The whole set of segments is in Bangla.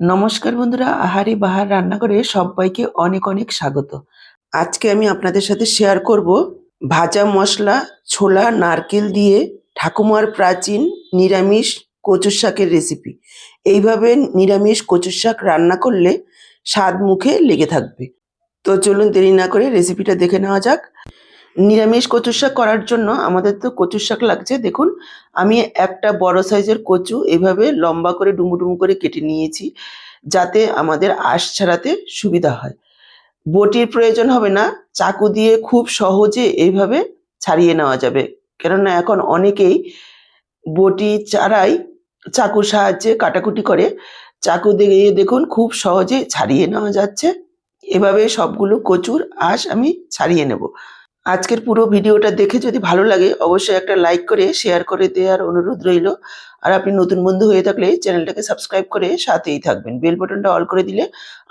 নমস্কার বন্ধুরা, আহারি বাহার রান্নাঘরে সবাইকে অনেক অনেক স্বাগত। আজকে আমি আপনাদের সাথে শেয়ার করব ভাজা মশলা, ছোলা, নারকেল দিয়ে ঠাকুমার প্রাচীন নিরামিষ কচুর শাকের রেসিপি এইভাবে নিরামিষ কচুর শাক রান্না করলে স্বাদ মুখে লেগে থাকবে। তো চলুন দেরি না করে রেসিপিটা দেখে নেওয়া যাক। নিরামিষ কচুর শাক করার জন্য আমাদের তো কচুর শাক লাগছে। দেখুন, আমি একটা বড় সাইজের কচু এভাবে লম্বা করে ডুমু ডুমু করে কেটে নিয়েছি যাতে আমাদের আঁশ ছাড়াতে সুবিধা হয়। বটির প্রয়োজন হবে না, চাকু দিয়ে খুব সহজে এইভাবে ছাড়িয়ে নেওয়া যাবে। কেননা এখন অনেকেই বটি ছাড়াই চাকুর সাহায্যে কাটাকুটি করে। চাকু দিয়ে দেখুন, খুব সহজে ছাড়িয়ে নেওয়া যাচ্ছে। এভাবে সবগুলো কচুর আঁশ আমি ছাড়িয়ে নেব। আজকের পুরো ভিডিওটা দেখে যদি ভালো লাগে, অবশ্যই একটা লাইক করে শেয়ার করে দেওয়ার অনুরোধ রইল। আর আপনি নতুন বন্ধু হয়ে থাকলে চ্যানেলটাকে সাবস্ক্রাইব করে সাথেই থাকবেন। বেল বাটনটা অল করে দিলে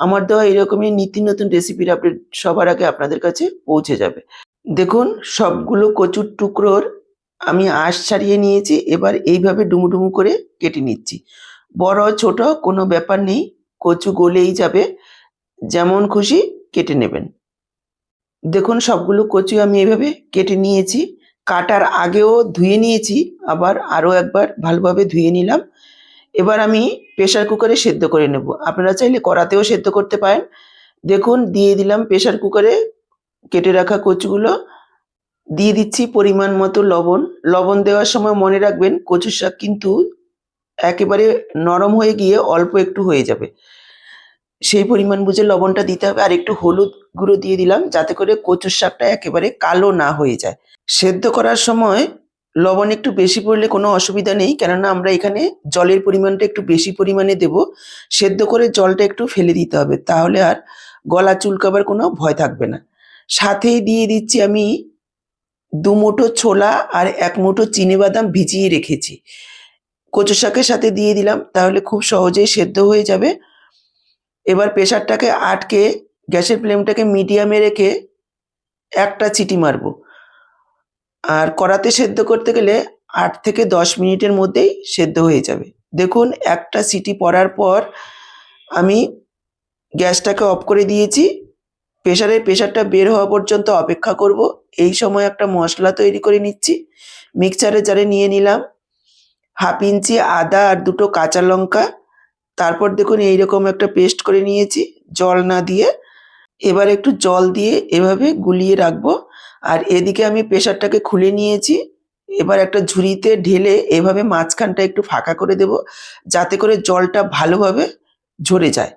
আমার দেওয়া এরকমই নিত্য নতুন রেসিপির আপডেট সবার আগে আপনাদের কাছে পৌঁছে যাবে। দেখুন, সবগুলো কচুর টুকরোর আমি আঁশ ছাড়িয়ে নিয়েছি, এবার এইভাবে ডুমু ডুমু করে কেটে নিচ্ছি। বড়, ছোট কোনো ব্যাপার নেই, কচু গলেই যাবে। যেমন খুশি কেটে নেবেন। দেখুন, সবগুলো কচু আমি এভাবে কেটে নিয়েছি। কাটার আগেও ধুয়ে নিয়েছি, আবার আরও একবার ভালোভাবে ধুয়ে নিলাম। এবার আমি প্রেশার কুকারে সেদ্ধ করে নেব। আপনারা চাইলে কড়াতেও সেদ্ধ করতে পারেন। দেখুন, দিয়ে দিলাম প্রেশার কুকারে কেটে রাখা কচুগুলো। দিয়ে দিচ্ছি পরিমাণ মতো লবণ। লবণ দেওয়ার সময় মনে রাখবেন, কচুর শাক কিন্তু একেবারে নরম হয়ে গিয়ে অল্প একটু হয়ে যাবে। সেই পরিমাণ বুঝে লবণটা দিতে হবে আর একটু হলুদ গুঁড়ো দিয়ে দিলাম যাতে করে কচুর শাকটা একেবারে কালো না হয়ে যায়। সেদ্ধ করার সময় লবণ একটু বেশি পড়লে কোনো অসুবিধা নেই কেননা আমরা এখানে জলের পরিমাণটা একটু বেশি পরিমাণে দেব। সেদ্ধ করে জলটা একটু ফেলে দিতে হবে তাহলে আর গলা চুলকাবার কোনো ভয় থাকবে না। সাথেই দিয়ে দিচ্ছি আমি দু মুঠো ছোলা আর এক মুঠো বাদাম ভিজিয়ে রেখেছি। কচু শাকের সাথে দিয়ে দিলাম তাহলে খুব সহজেই সেদ্ধ হয়ে যাবে। এবার প্রেশারটাকে আটকে গ্যাসের ফ্লেমটাকে মিডিয়ামে রেখে একটা চিটি মারবো। আর কড়াতে সেদ্ধ করতে গেলে আট থেকে দশ মিনিটের মধ্যেই সেদ্ধ হয়ে যাবে। দেখুন, একটা সিটি পড়ার পর আমি গ্যাসটাকে অফ করে দিয়েছি। প্রেশারের প্রেশারটা বের হওয়া পর্যন্ত অপেক্ষা করব। এই সময় একটা মশলা তৈরি করে নিচ্ছি। মিক্সচারে জারে নিয়ে নিলাম। হাফ ইঞ্চি আদা আর দুটো কাঁচা লঙ্কা তারপর দেখুন এইরকম একটা পেস্ট করে নিয়েছি, জল না দিয়ে। এবার একটু জল দিয়ে এভাবে গুলিয়ে রাখব। আর এদিকে আমি প্রেশারটাকে খুলে নিয়েছি। এবার একটা ঝুড়িতে ঢেলে এভাবে মাঝখানটা একটু ফাঁকা করে দেব, যাতে করে জলটা ভালোভাবে ঝরে যায়।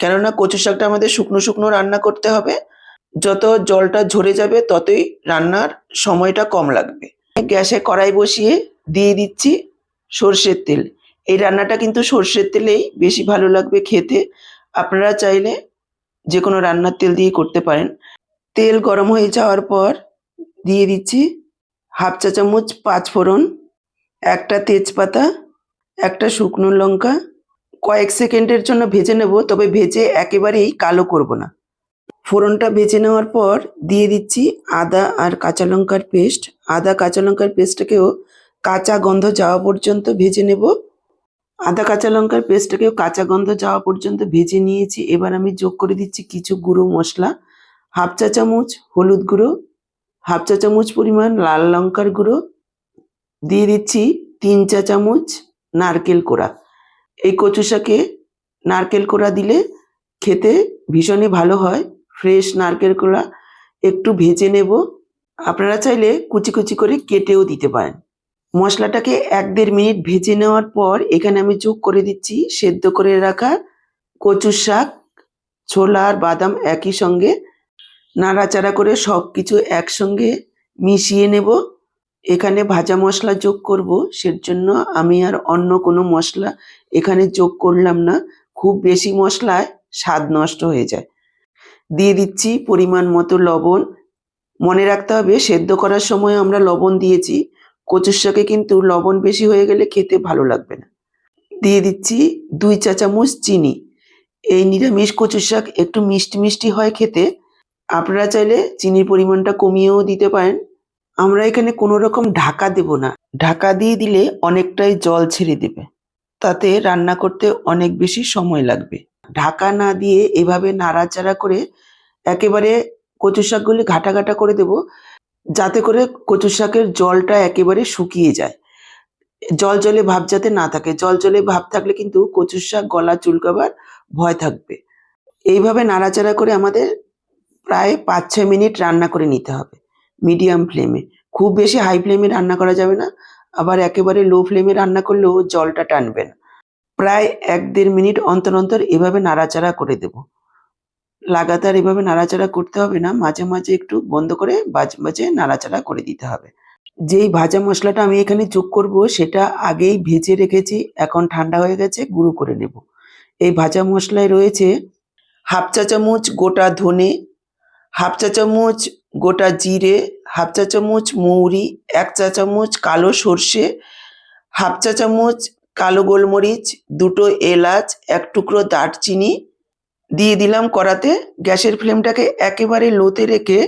কেননা কচু শাকটা আমাদের শুকনো শুকনো রান্না করতে হবে। যত জলটা ঝরে যাবে ততই রান্নার সময়টা কম লাগবে। গ্যাসে কড়াই বসিয়ে দিয়ে দিচ্ছি সর্ষের তেল। এই রান্নাটা কিন্তু সর্ষের তেলেই বেশি ভালো লাগবে খেতে। আপনারা চাইলে যে কোনো রান্নার তেল দিয়ে করতে পারেন। তেল গরম হয়ে যাওয়ার পর দিয়ে দিচ্ছি হাফ চা চামচ পাঁচ ফোড়ন, একটা তেজপাতা, একটা শুকনো লঙ্কা। কয়েক সেকেন্ডের জন্য ভেজে নেব, তবে ভেজে একেবারেই কালো করব না। ফোড়নটা ভেজে নেওয়ার পর দিয়ে দিচ্ছি আদা আর কাঁচা লঙ্কার পেস্ট। আদা, কাঁচা লঙ্কার পেস্টটাকেও কাঁচা গন্ধ যাওয়া পর্যন্ত ভেজে নেব। আদা, কাঁচা লঙ্কার পেস্টটাকেও কাঁচা গন্ধ যাওয়া পর্যন্ত ভেজে নিয়েছি। এবার আমি যোগ করে দিচ্ছি কিছু গুঁড়ো মশলা। হাফ চা চামচ হলুদ গুঁড়ো, হাফ চা চামচ পরিমাণ লাল লঙ্কার গুঁড়ো, দিয়ে দিচ্ছি তিন চা চামচ নারকেল কোড়া। এই কচু শাকে নারকেল কোড়া দিলে খেতে ভীষণই ভালো হয়, ফ্রেশ নারকেল কোড়া। একটু ভেজে নেব। আপনারা চাইলে কুচি কুচি করে কেটেও দিতে পারেন। মশলাটাকে এক দেড় মিনিট ভেজে নেওয়ার পর এখানে আমি যোগ করে দিচ্ছি সেদ্ধ করে রাখা কচুর শাক, ছোলা আর বাদাম একই সঙ্গে। নাড়াচাড়া করে সব কিছু একসঙ্গে মিশিয়ে নেব। এখানে ভাজা মশলা যোগ করব, সেজন্য আমি আর অন্য কোনো মশলা এখানে যোগ করলাম না। খুব বেশি মশলায় স্বাদ নষ্ট হয়ে যায়। দিয়ে দিচ্ছি পরিমাণ মতো লবণ। মনে রাখতে হবে, সেদ্ধ করার সময় আমরা লবণ দিয়েছি। কচুর শাকে কিন্তু লবণ বেশি হয়ে গেলে খেতে ভালো লাগবে না। দিয়ে দিচ্ছি দুই চা চামচ চিনি। এই নিরামিষ কচুর শাক একটু মিষ্টি মিষ্টি হয় খেতে। আপনারা চাইলে চিনির পরিমাণটা কমিয়েও দিতে পারেন। আমরা এখানে কোনো রকম ঢাকা দেব না। ঢাকা দিয়ে দিলে অনেকটাই জল ছেড়ে দেবে। তাতে রান্না করতে অনেক বেশি সময় লাগবে। ঢাকা না দিয়ে এভাবে নাড়াচাড়া করে একেবারে কচু শাকগুলি ঘাটা ঘাটা করে দেব। যাতে করে কচু শাকের জলটা একেবারে শুকিয়ে যায়। জল জলে ভাব যাতে না থাকে। জল জলে ভাব থাকলে কিন্তু কচুর শাক গলা চুলকাবার ভয় থাকবে। এইভাবে নাড়াচাড়া করে আমাদের প্রায় পাঁচ ছয় মিনিট রান্না করে নিতে হবে মিডিয়াম ফ্লেমে। খুব বেশি হাই ফ্লেমে রান্না করা যাবে না। আবার একেবারে লো ফ্লেমে রান্না করলেও জলটা টানবে না। প্রায় এক দেড় মিনিট অন্তর অন্তর এভাবে নাড়াচাড়া করে দেব। লাগাতার এভাবে নাড়াচাড়া করতে হবে না, মাঝে মাঝে একটু বন্ধ করে বাজ, বাজে নাড়াচাড়া করে দিতে হবে। যেই ভাজা মশলাটা আমি এখানে যোগ করব, সেটা আগেই ভেজে রেখেছি, এখন ঠান্ডা হয়ে গেছে, গুঁড়ো করে নেব। এই ভাজা মশলায় রয়েছে হাফ চা চামচ গোটা ধনে, হাফ চা চামচ গোটা জিরে, হাফ চা চামচ মৌরি, এক চা চামচ কালো সর্ষে, হাফ চা চামচ কালো গোলমরিচ, দুটো এলাচ, এক টুকরো দারচিনি দিয়ে দিলাম কড়াতে। গ্যাসের ফ্লেমটাকে একেবারে লোতে রেখে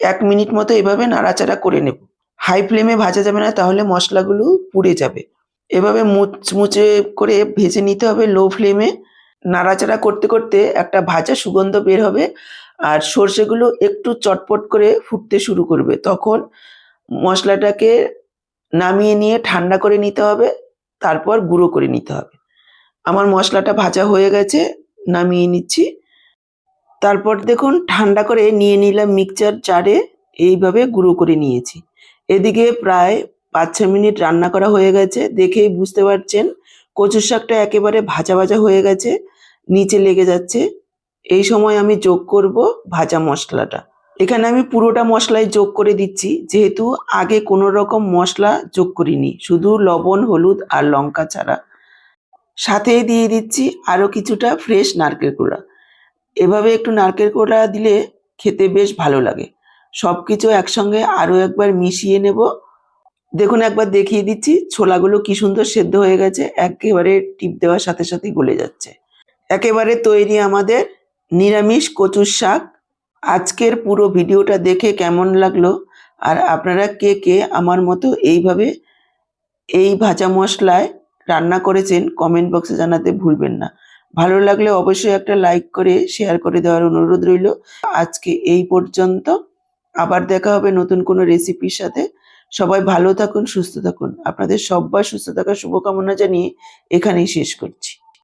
এক মিনিট মতো এভাবে নাড়াচাড়া করে নেব। হাই ফ্লেমে ভাজা যাবে না, তাহলে মশলাগুলো পুড়ে যাবে। এভাবে মুচমুচে করে ভেজে নিতে হবে লো ফ্লেমে। নাড়াচাড়া করতে করতে একটা ভাজা সুগন্ধ বের হবে আর সর্ষেগুলো একটু চটপট করে ফুটতে শুরু করবে। তখন মশলাটাকে নামিয়ে নিয়ে ঠান্ডা করে নিতে হবে, তারপর গুঁড়ো করে নিতে হবে। আমার মশলাটা ভাজা হয়ে গেছে। নামিয়ে নিচ্ছি। তারপর দেখুন, ঠান্ডা করে নিয়ে নিলাম মিক্সচার জারে এইভাবে গুঁড়ো করে নিয়েছি। এদিকে প্রায় পাঁচ ছ মিনিট রান্না করা হয়ে গেছে। দেখেই বুঝতে পারছেন, কচুর শাকটা একেবারে ভাজা ভাজা হয়ে গেছে, নিচে লেগে যাচ্ছে। এই সময় আমি যোগ করব ভাজা মশলাটা। এখানে আমি পুরোটা মশলাই যোগ করে দিচ্ছি, যেহেতু আগে কোনো রকম মশলা যোগ করিনি। শুধু লবণ, হলুদ আর লঙ্কা ছাড়া। সাথে দিয়ে দিচ্ছি আরও কিছুটা ফ্রেশ নারকেল কোড়া। এভাবে একটু নারকেল কোড়া দিলে খেতে বেশ ভালো লাগে। সব কিছু একসঙ্গে আরও একবার মিশিয়ে নেব। দেখুন, একবার দেখিয়ে দিচ্ছি, ছোলাগুলো কি সুন্দর সেদ্ধ হয়ে গেছে, একেবারে টিপ দেওয়ার সাথে সাথে গলে যাচ্ছে। একেবারে তৈরি আমাদের নিরামিষ কচুর শাক। আজকের পুরো ভিডিওটা দেখে কেমন লাগল, আর আপনারা কে কে আমার মতো এইভাবে এই ভাজা মশলায় রান্না করেছেন কমেন্ট বক্সে জানাতে ভুলবেন না। ভালো লাগলে অবশ্যই একটা লাইক করে শেয়ার করে দেওয়ার অনুরোধ রইল। আজকে এই পর্যন্ত। আবার দেখা হবে নতুন কোনো রেসিপির সাথে। সবাই ভালো থাকুন, সুস্থ থাকুন। আপনাদের সব্বার সুস্থ থাকার শুভকামনা জানিয়ে এখানেই শেষ করছি।